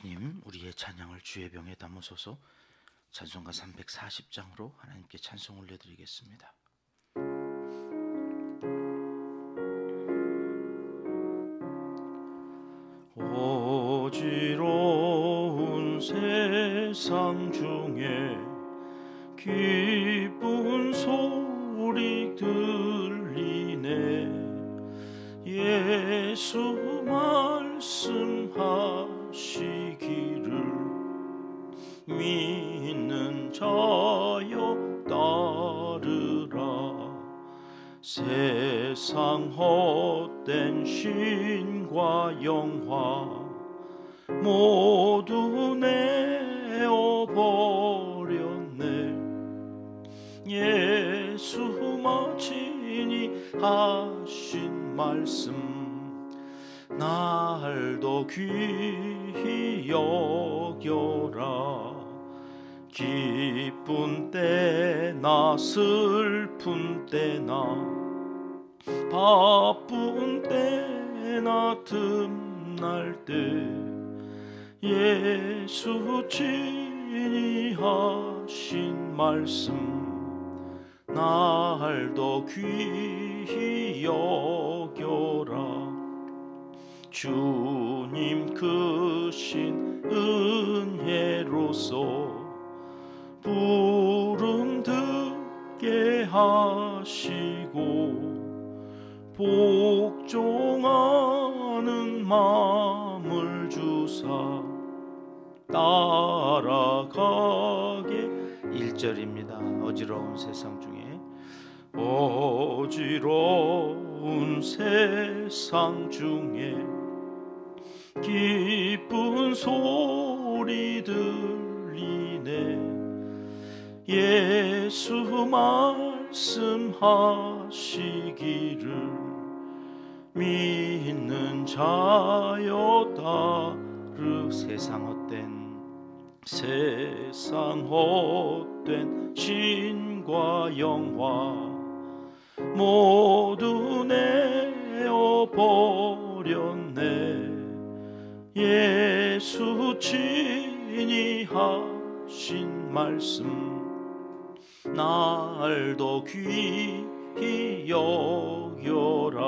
주님 우리의 찬양을 주의 병에 담으소서 찬송가 340장으로 하나님께 찬송 올려드리겠습니다. 어지러운 세상 중에 기쁜 소리 들리네 예수 세상 헛된 신과 영화 모두 내어버렸네. 예수 마치니 하신 말씀 날도 귀히 여겨라. 기쁜 때나 슬픈 때나 바쁜 때나 틈날 때 예수 친히 하신 말씀 날도 귀히 여겨라. 주님 크신 은혜로서 부름 듣게 하시고 복종하는 마음을 주사 따라가게. 1절입니다. 어지러운 세상 중에. 어지러운 세상 중에 기쁜 소리 들리네 예수 말씀하시기를 믿는 자여 따르 세상 헛된 세상 헛된 신과 영화 모두 내어버렸네. 예수 친히 하신 말씀 날도 여겨라.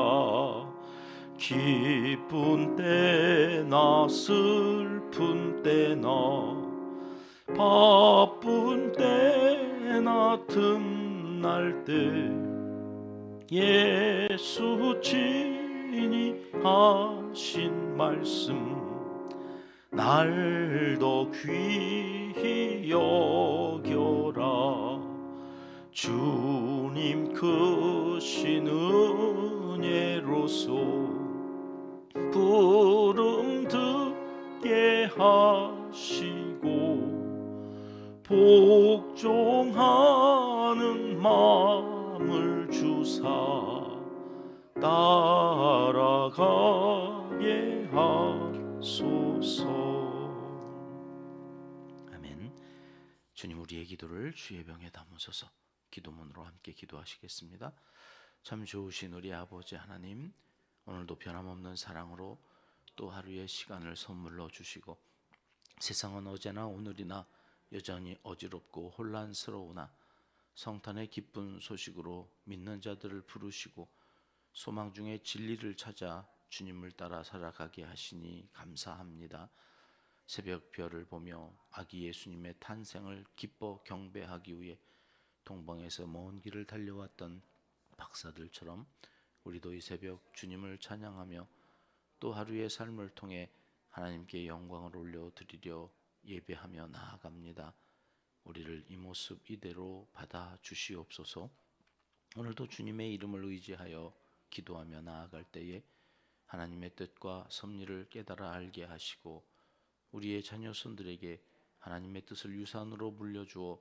기쁜 때나 슬픈 때나 바쁜 때나 틈날 때 예수 친히 하신 말씀 날도 귀히 여겨라 주님 크신 은혜로서 부름 듣게 하시고 복종하는 마음을 주사 따라가게 하소서. 아멘. 주님 우리의 기도를 주의 병에 담으소서 기도문으로 함께 기도하시겠습니다 참 좋으신 우리 아버지 하나님 오늘도 변함없는 사랑으로 또 하루의 시간을 선물로 주시고 세상은 어제나 오늘이나 여전히 어지럽고 혼란스러우나 성탄의 기쁜 소식으로 믿는 자들을 부르시고 소망 중에 진리를 찾아 주님을 따라 살아가게 하시니 감사합니다. 새벽 별을 보며 아기 예수님의 탄생을 기뻐 경배하기 위해 동방에서 먼 길을 달려왔던 박사들처럼 우리도 이 새벽 주님을 찬양하며 또 하루의 삶을 통해 하나님께 영광을 올려드리려 예배하며 나아갑니다. 우리를 이 모습 이대로 받아 주시옵소서. 오늘도 주님의 이름을 의지하여 기도하며 나아갈 때에 하나님의 뜻과 섭리를 깨달아 알게 하시고 우리의 자녀 손들에게 하나님의 뜻을 유산으로 물려주어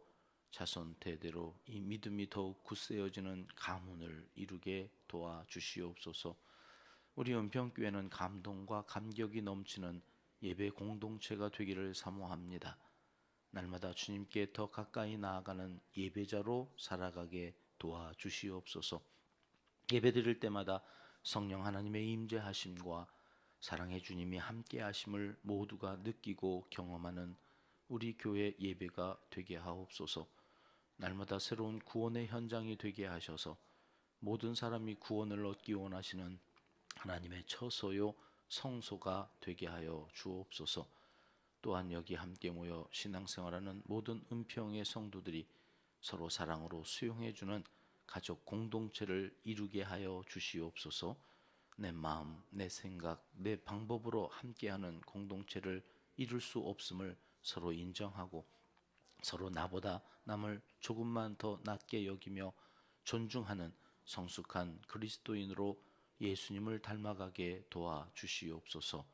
자손 대대로 이 믿음이 더욱 굳세어지는 가문을 이루게 도와 주시옵소서. 우리 은평교회는 감동과 감격이 넘치는 예배 공동체가 되기를 사모합니다. 날마다 주님께 더 가까이 나아가는 예배자로 살아가게 도와 주시옵소서. 예배 드릴 때마다 성령 하나님의 임재하심과 사랑의 주님이 함께 하심을 모두가 느끼고 경험하는 우리 교회 예배가 되게 하옵소서. 날마다 새로운 구원의 현장이 되게 하셔서 모든 사람이 구원을 얻기 원하시는 하나님의 처소요 성소가 되게 하여 주옵소서. 또한 여기 함께 모여 신앙생활하는 모든 은평의 성도들이 서로 사랑으로 수용해 주는 가족 공동체를 이루게 하여 주시옵소서. 내 마음, 내 생각, 내 방법으로 함께하는 공동체를 이룰 수 없음을 서로 인정하고 서로 나보다 남을 조금만 더 낮게 여기며 존중하는 성숙한 그리스도인으로 예수님을 닮아가게 도와 주시옵소서.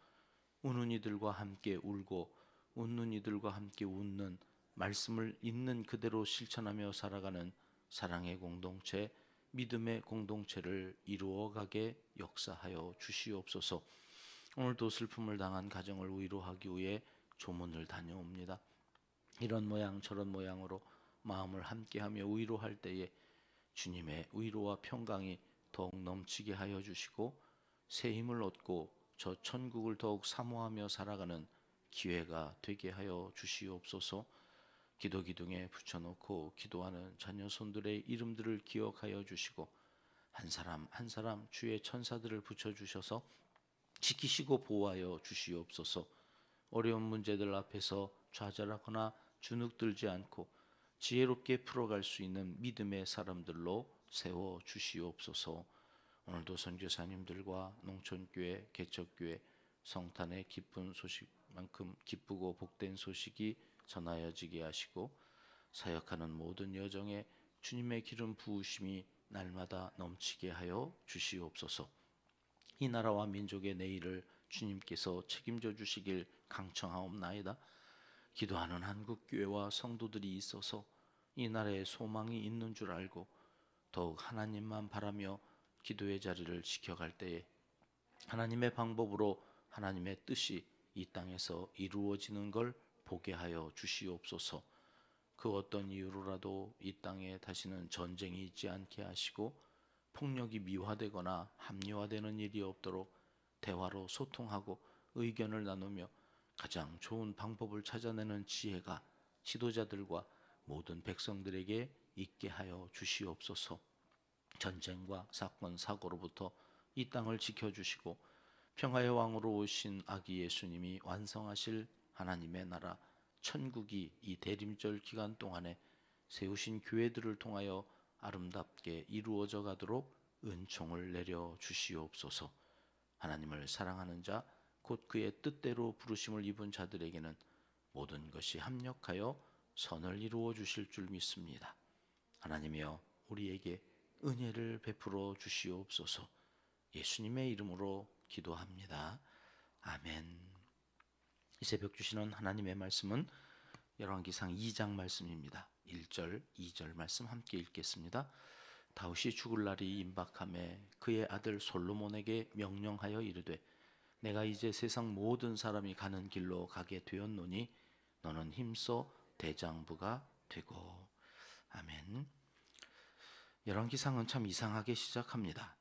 우는 이들과 함께 울고 웃는 이들과 함께 웃는 말씀을 있는 그대로 실천하며 살아가는 사랑의 공동체, 믿음의 공동체를 이루어가게 역사하여 주시옵소서. 오늘도 슬픔을 당한 가정을 위로하기 위해 조문을 다녀옵니다. 이런 모양 저런 모양으로 마음을 함께하며 위로할 때에 주님의 위로와 평강이 더욱 넘치게 하여 주시고 새 힘을 얻고 저 천국을 더욱 사모하며 살아가는 기회가 되게 하여 주시옵소서. 기도 기둥에 붙여놓고 기도하는 자녀 손들의 이름들을 기억하여 주시고 한 사람 한 사람 주의 천사들을 붙여 주셔서 지키시고 보호하여 주시옵소서. 어려운 문제들 앞에서 좌절하거나 주눅들지 않고 지혜롭게 풀어갈 수 있는 믿음의 사람들로 세워 주시옵소서. 오늘도 선교사님들과 농촌교회, 개척교회, 성탄의 기쁜 소식만큼 기쁘고 복된 소식이 전하여지게 하시고 사역하는 모든 여정에 주님의 기름 부으심이 날마다 넘치게 하여 주시옵소서. 이 나라와 민족의 내일을 주님께서 책임져 주시길 강청하옵나이다. 기도하는 한국 교회와 성도들이 있어서 이 나라에 소망이 있는 줄 알고 더욱 하나님만 바라며 기도의 자리를 지켜갈 때에 하나님의 방법으로 하나님의 뜻이 이 땅에서 이루어지는 걸 보게 하여 주시옵소서. 그 어떤 이유로라도 이 땅에 다시는 전쟁이 있지 않게 하시고 폭력이 미화되거나 합리화되는 일이 없도록 대화로 소통하고 의견을 나누며 가장 좋은 방법을 찾아내는 지혜가 지도자들과 모든 백성들에게 있게 하여 주시옵소서. 전쟁과 사건 사고로부터 이 땅을 지켜 주시고 평화의 왕으로 오신 아기 예수님이 완성하실 하나님의 나라 천국이 이 대림절 기간 동안에 세우신 교회들을 통하여 아름답게 이루어져 가도록 은총을 내려 주시옵소서. 하나님을 사랑하는 자, 곧 그의 뜻대로 부르심을 입은 자들에게는 모든 것이 합력하여 선을 이루어 주실 줄 믿습니다. 하나님이여 우리에게 은혜를 베풀어 주시옵소서. 예수님의 이름으로 기도합니다. 아멘. 이 새벽 주시는 하나님의 말씀은 열왕기상 2장 말씀입니다. 1절, 2절 말씀 함께 읽겠습니다. 다윗이 죽을 날이 임박함에 그의 아들 솔로몬에게 명령하여 이르되 내가 이제 세상 모든 사람이 가는 길로 가게 되었노니 너는 힘써 대장부가 되고 아멘. 열왕기상은 참 이상하게 시작합니다.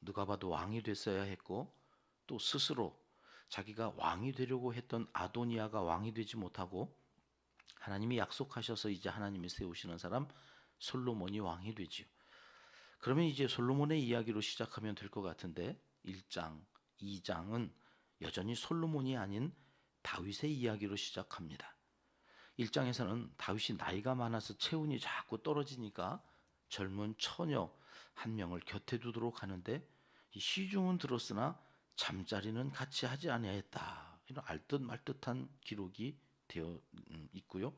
누가 봐도 왕이 됐어야 했고 또 스스로 자기가 왕이 되려고 했던 아도니아가 왕이 되지 못하고 하나님이 약속하셔서 이제 하나님이 세우시는 사람 솔로몬이 왕이 되지요. 그러면 이제 솔로몬의 이야기로 시작하면 될 것 같은데 1장, 2장은 여전히 솔로몬이 아닌 다윗의 이야기로 시작합니다. 1장에서는 다윗이 나이가 많아서 체온이 자꾸 떨어지니까 젊은 처녀 한 명을 곁에 두도록 하는데 시중은 들었으나 잠자리는 같이 하지 아니하였다. 이런 알듯 말듯한 기록이 되어 음, 있고요.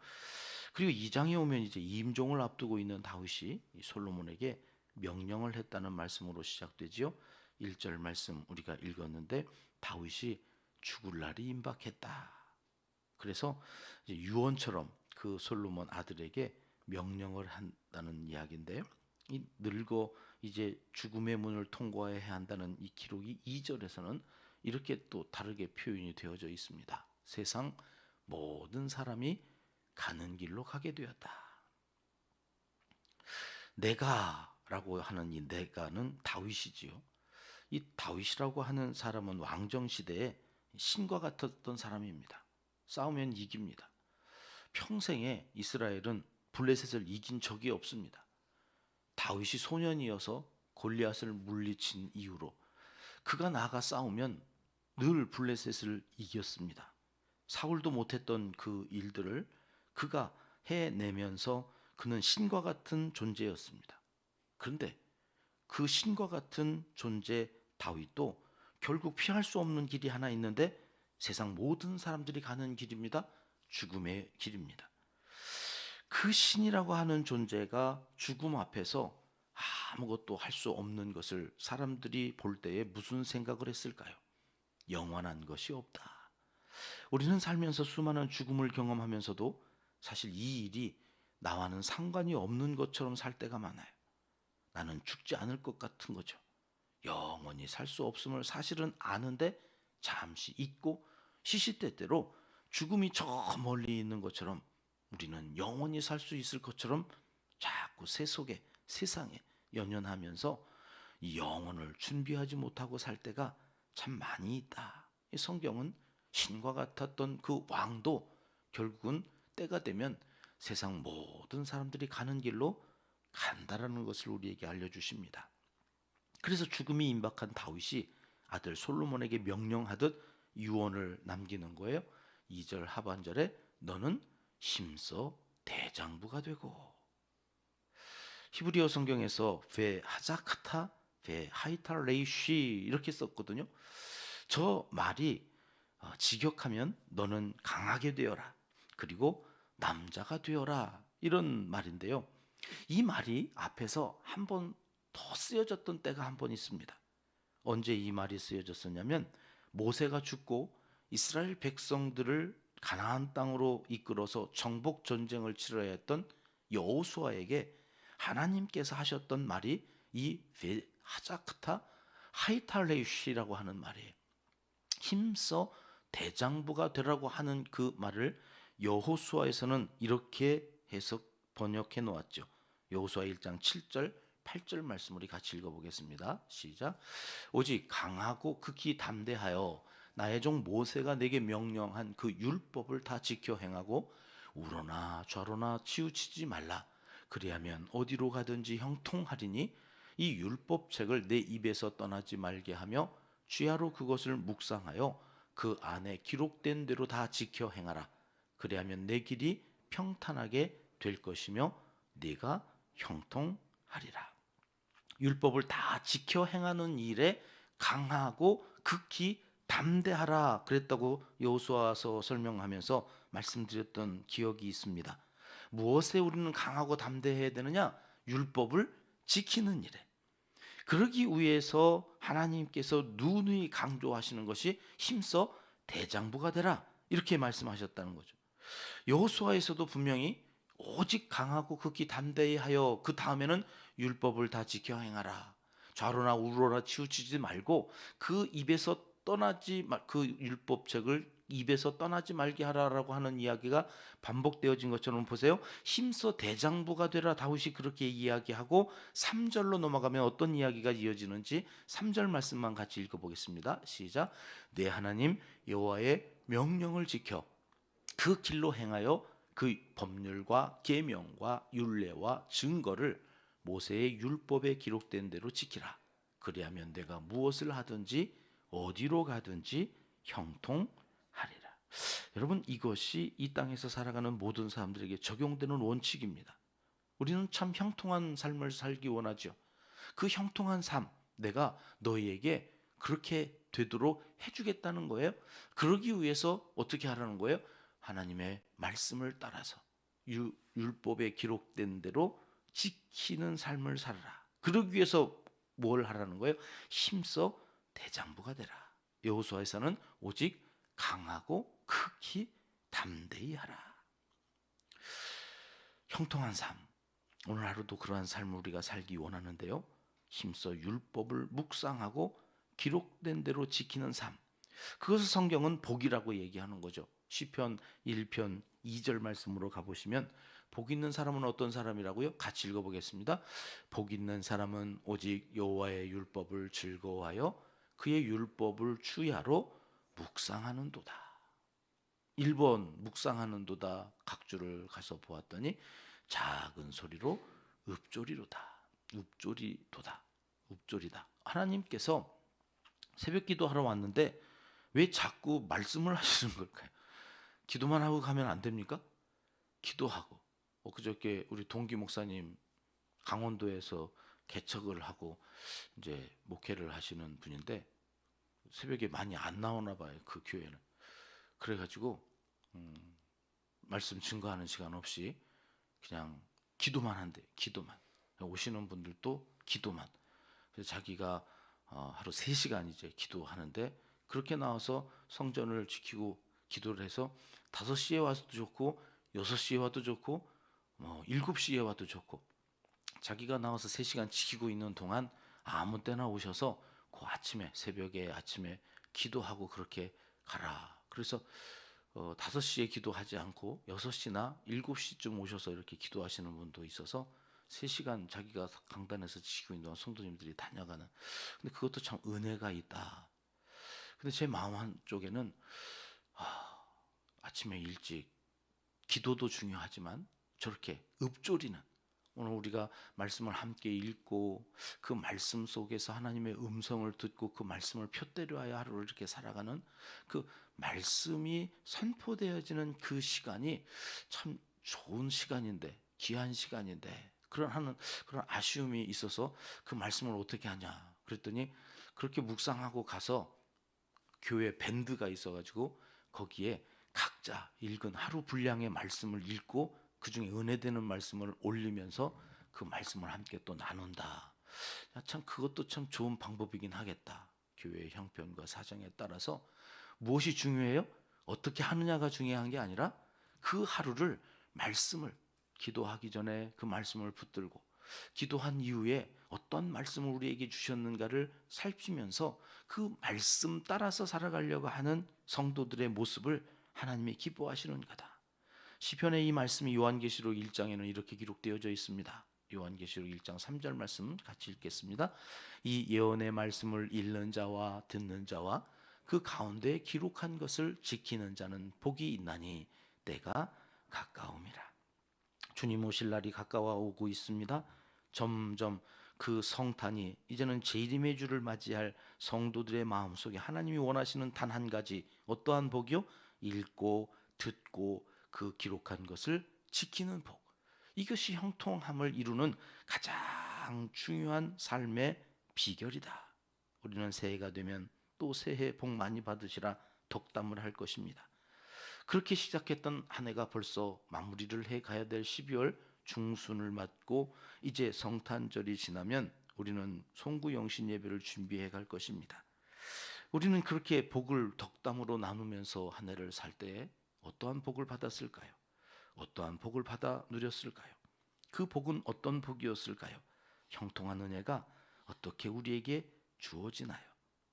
그리고 2장에 오면 이제 임종을 앞두고 있는 다윗이 솔로몬에게 명령을 했다는 말씀으로 시작되지요. 1절 말씀 우리가 읽었는데 다윗이 죽을 날이 임박했다. 그래서 유언처럼 그 솔로몬 아들에게 명령을 한다는 이야기인데 이 늙어 이제 죽음의 문을 통과해야 한다는 이 기록이 2절에서는 이렇게 또 다르게 표현이 되어져 있습니다. 세상 모든 사람이 가는 길로 가게 되었다. 내가라고 하는 이 내가는 다윗이지요. 이 다윗이라고 하는 사람은 왕정 시대에 신과 같았던 사람입니다. 싸우면 이깁니다. 평생에 이스라엘은 블레셋을 이긴 적이 없습니다. 다윗이 소년이어서 골리앗을 물리친 이후로 그가 나가 싸우면 늘 블레셋을 이겼습니다. 사울도 못했던 그 일들을 그가 해내면서 그는 신과 같은 존재였습니다. 그런데 그 신과 같은 존재 다윗도 결국 피할 수 없는 길이 하나 있는데 세상 모든 사람들이 가는 길입니다. 죽음의 길입니다. 그 신이라고 하는 존재가 죽음 앞에서 아무것도 할 수 없는 것을 사람들이 볼 때에 무슨 생각을 했을까요? 영원한 것이 없다. 우리는 살면서 수많은 죽음을 경험하면서도 사실 이 일이 나와는 상관이 없는 것처럼 살 때가 많아요. 나는 죽지 않을 것 같은 거죠. 영원히 살 수 없음을 사실은 아는데 잠시 잊고 시시때때로 죽음이 저 멀리 있는 것처럼 우리는 영원히 살 수 있을 것처럼 자꾸 새 속에 세상에 연연하면서 이 영혼을 준비하지 못하고 살 때가 참 많이 있다. 이 성경은 신과 같았던 그 왕도 결국은 때가 되면 세상 모든 사람들이 가는 길로 간다라는 것을 우리에게 알려주십니다. 그래서 죽음이 임박한 다윗이 아들 솔로몬에게 명령하듯 유언을 남기는 거예요. 2절 하반절에 너는 힘써 대장부가 되고 히브리어 성경에서 베 하자카타 베 하이탈레이쉬 이렇게 썼거든요. 저 말이 어, 직역하면 너는 강하게 되어라. 그리고 남자가 되어라. 이런 말인데요. 이 말이 앞에서 한 번 더 쓰여졌던 때가 한 번 있습니다. 언제 이 말이 쓰여졌었냐면 모세가 죽고 이스라엘 백성들을 가나안 땅으로 이끌어서 정복 전쟁을 치러야 했던 여호수아에게 하나님께서 하셨던 말이 이 하자크타 하이탈레이시라고 하는 말이에요. 힘써 대장부가 되라고 하는 그 말을 여호수아에서는 이렇게 해석 번역해 놓았죠. 여호수아 1장 7절 8절 말씀 우리 같이 읽어보겠습니다. 시작. 오직 강하고 극히 담대하여 나의 종 모세가 내게 명령한 그 율법을 다 지켜 행하고 우러나 좌로나 치우치지 말라. 그리하면 어디로 가든지 형통하리니 이 율법책을 내 입에서 떠나지 말게 하며 주야로 그것을 묵상하여 그 안에 기록된 대로 다 지켜 행하라. 그리하면 내 길이 평탄하게 될 것이며 네가 형통하리라. 율법을 다 지켜 행하는 일에 강하고 극히 담대하라 그랬다고 여호수아서 설명하면서 말씀드렸던 기억이 있습니다. 무엇에 우리는 강하고 담대해야 되느냐? 율법을 지키는 일에. 그러기 위해서 하나님께서 누누이 강조하시는 것이 힘써 대장부가 되라 이렇게 말씀하셨다는 거죠. 여호수아에서도 분명히 오직 강하고 극히 담대히 하여 그 다음에는 율법을 다 지켜 행하라. 좌로나 우로나 치우치지 말고 그 입에서 떠나지 그 율법책을 입에서 떠나지 말게 하라라고 하는 이야기가 반복되어진 것처럼 보세요. 힘써 대장부가 되라 다윗이 그렇게 이야기하고 3절로 넘어가면 어떤 이야기가 이어지는지 3절 말씀만 같이 읽어 보겠습니다. 시작. 내 하나님 여호와의 명령을 지켜 그 길로 행하여 그 법률과 계명과 율례와 증거를 모세의 율법에 기록된 대로 지키라. 그리하면 내가 무엇을 하든지 어디로 가든지 형통하리라. 여러분 이것이 이 땅에서 살아가는 모든 사람들에게 적용되는 원칙입니다. 우리는 참 형통한 삶을 살기 원하죠. 그 형통한 삶 내가 너희에게 그렇게 되도록 해주겠다는 거예요. 그러기 위해서 어떻게 하라는 거예요? 하나님의 말씀을 따라서 유, 율법에 기록된 대로 지키는 삶을 살아라. 그러기 위해서 뭘 하라는 거예요? 힘써 대장부가 되라. 여호수아에서는 오직 강하고 극히 담대히 하라. 형통한 삶. 오늘 하루도 그러한 삶을 우리가 살기 원하는데요. 힘써 율법을 묵상하고 기록된 대로 지키는 삶. 그것을 성경은 복이라고 얘기하는 거죠. 시편 1편 2절 말씀으로 가보시면 복 있는 사람은 어떤 사람이라고요? 같이 읽어보겠습니다. 복 있는 사람은 오직 여호와의 율법을 즐거워하여 그의 율법을 주야로 묵상하는도다. 1번 묵상하는도다 각주를 가서 보았더니 작은 소리로 읍조리로다. 읍조리도다. 읍조리다. 하나님께서 새벽 기도하러 왔는데 왜 자꾸 말씀을 하시는 걸까요? 기도만 하고 가면 안 됩니까? 기도하고 엊그저께 우리 동기 목사님 강원도에서 개척을 하고 이제 목회를 하시는 분인데 새벽에 많이 안 나오나 봐요 그 교회는. 그래가지고 음, 말씀 증거하는 시간 없이 그냥 기도만 한대 기도만. 오시는 분들도 기도만. 그래서 자기가 어, 하루 3시간 이제 기도하는데 그렇게 나와서 성전을 지키고 기도를 해서 5시에 와도 좋고 6시에 와도 좋고 뭐 7시에 와도 좋고 자기가 나와서 3시간 지키고 있는 동안 아무 때나 오셔서 그 아침에 새벽에 아침에 기도하고 그렇게 가라. 그래서 어, 5시에 기도하지 않고 6시나 7시쯤 오셔서 이렇게 기도하시는 분도 있어서 3시간 자기가 강단에서 지키고 있는 동안 성도님들이 다녀가는 근데 그것도 참 은혜가 있다. 근데 제 마음 한쪽에는 아, 아침에 일찍 기도도 중요하지만 저렇게 읊조리는 오늘 우리가 말씀을 함께 읽고 그 말씀 속에서 하나님의 음성을 듣고 그 말씀을 표대로 하여 하루를 이렇게 살아가는 그 말씀이 선포되어지는 그 시간이 참 좋은 시간인데 귀한 시간인데 그런 하는 그런 아쉬움이 있어서 그 말씀을 어떻게 하냐 그랬더니 그렇게 묵상하고 가서 교회 밴드가 있어가지고 거기에 각자 읽은 하루 분량의 말씀을 읽고 그 중에 은혜되는 말씀을 올리면서 그 말씀을 함께 또 나눈다. 야, 참 그것도 참 좋은 방법이긴 하겠다. 교회의 형편과 사정에 따라서 무엇이 중요해요? 어떻게 하느냐가 중요한 게 아니라 그 하루를 말씀을 기도하기 전에 그 말씀을 붙들고 기도한 이후에 어떤 말씀을 우리에게 주셨는가를 살피면서 그 말씀 따라서 살아가려고 하는 성도들의 모습을 하나님이 기뻐하시는 거다. 시편의 이 말씀이 요한계시록 1장에는 이렇게 기록되어져 있습니다. 요한계시록 1장 3절 말씀 같이 읽겠습니다. 이 예언의 말씀을 읽는 자와 듣는 자와 그 가운데 기록한 것을 지키는 자는 복이 있나니 때가 가까움이라. 주님 오실 날이 가까워 오고 있습니다. 점점 그 성탄이 이제는 재림의 주를 맞이할 성도들의 마음속에 하나님이 원하시는 단 한 가지 어떠한 복이요? 읽고 듣고 그 기록한 것을 지키는 복. 이것이 형통함을 이루는 가장 중요한 삶의 비결이다. 우리는 새해가 되면 또 새해 복 많이 받으시라 덕담을 할 것입니다. 그렇게 시작했던 한 해가 벌써 마무리를 해 가야 될 12월 중순을 맞고 이제 성탄절이 지나면 우리는 송구영신 예배를 준비해 갈 것입니다. 우리는 그렇게 복을 덕담으로 나누면서 한 해를 살 때 어떠한 복을 받았을까요? 어떠한 복을 받아 누렸을까요? 그 복은 어떤 복이었을까요? 형통한 은혜가 어떻게 우리에게 주어지나요?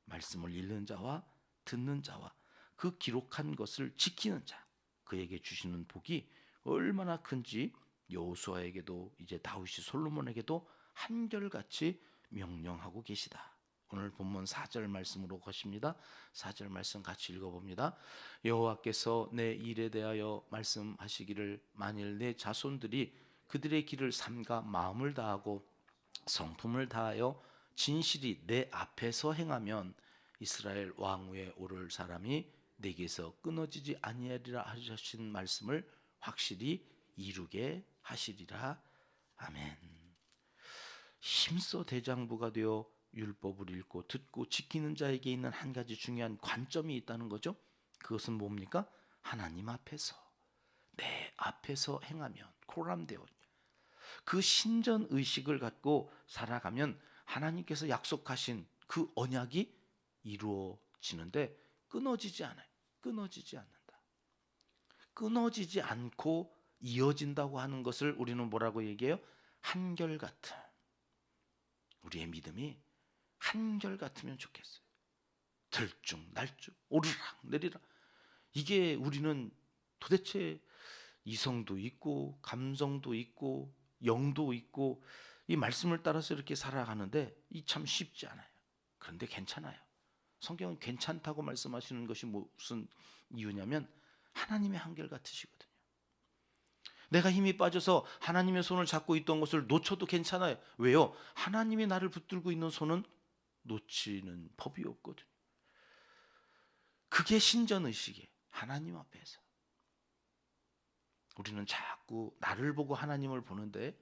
말씀을 읽는 자와 듣는 자와 그 기록한 것을 지키는 자 그에게 주시는 복이 얼마나 큰지 여호수아에게도 이제 다윗이 솔로몬에게도 한결같이 명령하고 계시다. 오늘 본문 4절 말씀으로 것입니다. 4절 말씀 같이 읽어봅니다. 여호와께서 내 일에 대하여 말씀하시기를 만일 내 자손들이 그들의 길을 삼가 마음을 다하고 성품을 다하여 진실이 내 앞에서 행하면 이스라엘 왕위에 오를 사람이 내게서 끊어지지 아니하리라 하신 말씀을 확실히 이루게 하시리라. 아멘. 힘써 대장부가 되어 율법을 읽고 듣고 지키는 자에게 있는 한 가지 중요한 관점이 있다는 거죠. 그것은 뭡니까? 하나님 앞에서 내 앞에서 행하면 코람데오 그 신전 의식을 갖고 살아가면 하나님께서 약속하신 그 언약이 이루어지는데 끊어지지 않아요. 끊어지지 않는다. 끊어지지 않고 이어진다고 하는 것을 우리는 뭐라고 얘기해요? 한결같은 우리의 믿음이 한결 같으면 좋겠어요. 들쭉 날쭉 오르락 내리락 이게 우리는 도대체 이성도 있고 감성도 있고 영도 있고 이 말씀을 따라서 이렇게 살아가는데 이 참 쉽지 않아요. 그런데 괜찮아요. 성경은 괜찮다고 말씀하시는 것이 무슨 이유냐면 하나님의 한결 같으시거든요. 내가 힘이 빠져서 하나님의 손을 잡고 있던 것을 놓쳐도 괜찮아요. 왜요? 하나님이 나를 붙들고 있는 손은 놓치는 법이 없거든요. 그게 신전의식이에요. 하나님 앞에서. 우리는 자꾸 나를 보고 하나님을 보는데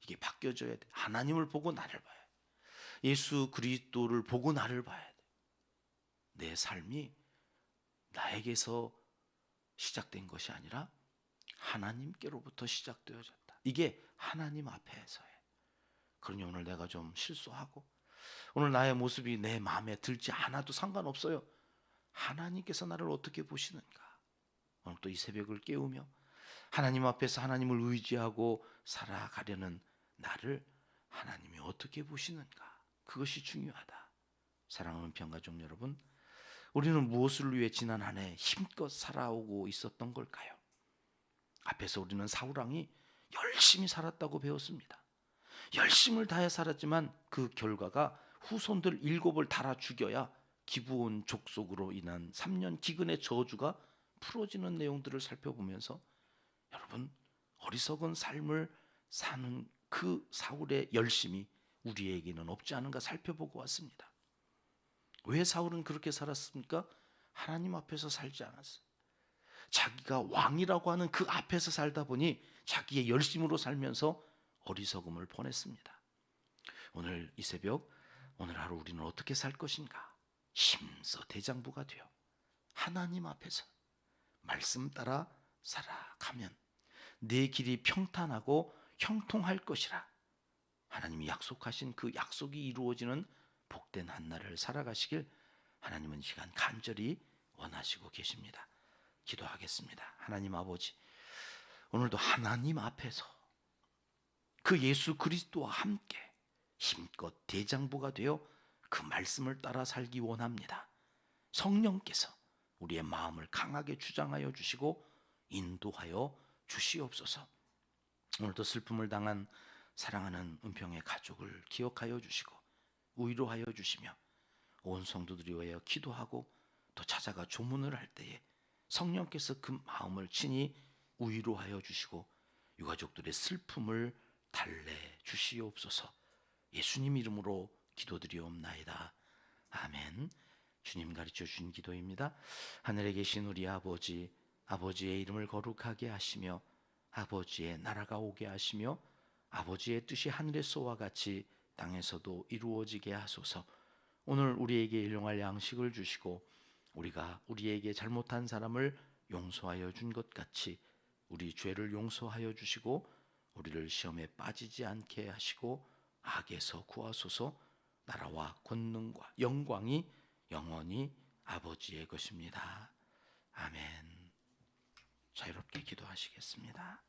이게 바뀌어져야 돼. 하나님을 보고 나를 봐야 돼. 예수 그리스도를 보고 나를 봐야 돼. 내 삶이 나에게서 시작된 것이 아니라 하나님께로부터 시작되어졌다. 이게 하나님 앞에서의. 그러니 오늘 내가 좀 실수하고 오늘 나의 모습이 내 마음에 들지 않아도 상관없어요. 하나님께서 나를 어떻게 보시는가? 오늘 또 이 새벽을 깨우며 하나님 앞에서 하나님을 의지하고 살아가려는 나를 하나님이 어떻게 보시는가? 그것이 중요하다. 사랑하는 평가족 여러분, 우리는 무엇을 위해 지난 한 해 힘껏 살아오고 있었던 걸까요? 앞에서 우리는 사우랑이 열심히 살았다고 배웠습니다. 열심을 다해 살았지만 그 결과가 후손들 일곱을 달아 죽여야 기부온 족속으로 인한 3년 기근의 저주가 풀어지는 내용들을 살펴보면서 여러분 어리석은 삶을 사는 그 사울의 열심이 우리에게는 없지 않은가 살펴보고 왔습니다. 왜 사울은 그렇게 살았습니까? 하나님 앞에서 살지 않았어요. 자기가 왕이라고 하는 그 앞에서 살다 보니 자기의 열심으로 살면서 어리석음을 보냈습니다. 오늘 이 새벽 오늘 하루 우리는 어떻게 살 것인가? 힘써 대장부가 되어 하나님 앞에서 말씀 따라 살아가면 내 길이 평탄하고 형통할 것이라. 하나님이 약속하신 그 약속이 이루어지는 복된 한날을 살아가시길 하나님은 시간 간절히 원하시고 계십니다. 기도하겠습니다. 하나님 아버지, 오늘도 하나님 앞에서 그 예수 그리스도와 함께 힘껏 대장부가 되어 그 말씀을 따라 살기 원합니다. 성령께서 우리의 마음을 강하게 주장하여 주시고 인도하여 주시옵소서. 오늘도 슬픔을 당한 사랑하는 은평의 가족을 기억하여 주시고 위로하여 주시며 온 성도들이 위하여 기도하고 또 찾아가 조문을 할 때에 성령께서 그 마음을 친히 위로하여 주시고 유가족들의 슬픔을 달래 주시옵소서. 예수님 이름으로 기도드리옵나이다. 아멘. 주님 가르쳐 주신 기도입니다. 하늘에 계신 우리 아버지, 아버지의 이름을 거룩하게 하시며 아버지의 나라가 오게 하시며 아버지의 뜻이 하늘에서와 같이 땅에서도 이루어지게 하소서. 오늘 우리에게 일용할 양식을 주시고 우리가 우리에게 잘못한 사람을 용서하여 준 것 같이 우리 죄를 용서하여 주시고 우리를 시험에 빠지지 않게 하시고 악에서 구하소서. 나라와 권능과 영광이 영원히 아버지의 것입니다. 아멘. 자유롭게 기도하시겠습니다.